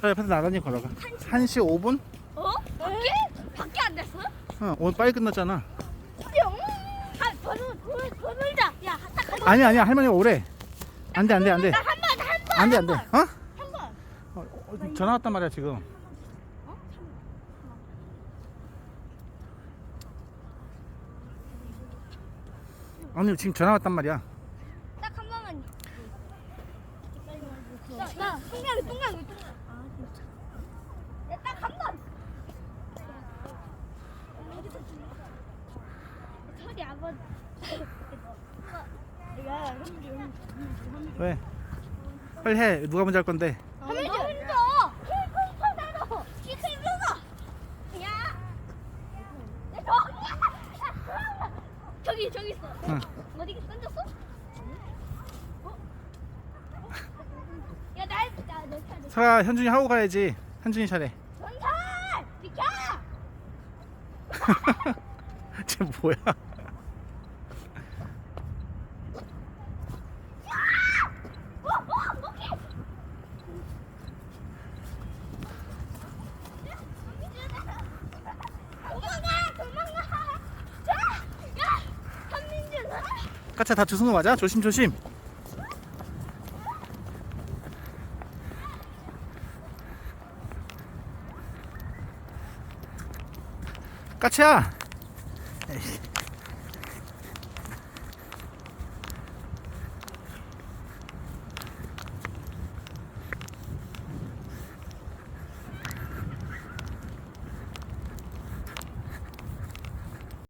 빨리 앞에서 나란히 걸어가 1시 5분? 어? 밖에? 밖에 안 됐어? 어 오늘 빨리 끝났잖아 뿅! 아, 더, 더 놀자. 야, 딱한 번. 아니 아니야 할머니가 오래 안 돼 안 돼 안돼 한 번, 한 번. 안 돼 안 돼 어? 한 번. 어, 어, 전화 왔단 말이야 지금 어? 아니 지금 전화 왔단 말이야 딱 한 번만. 나, 나. 아, 진짜. 야, 딱한 번. 어디서? 저기 아버지. 내가 현주. 왜? 빨리 해 누가 먼저 할 건데 현주. 저기, 저기 있어. 응. 어디 던졌어? 어? 야, 날, 나, 내 차례. 설아 현준이 하고 가야지 현준이 차례 전설! 비켜! 쟤 뭐야 어, 어, 오케이. 도망가, 도망가. 자, 야, 한민준. 까차 다 주승우 맞아? 조심 조심 까치야.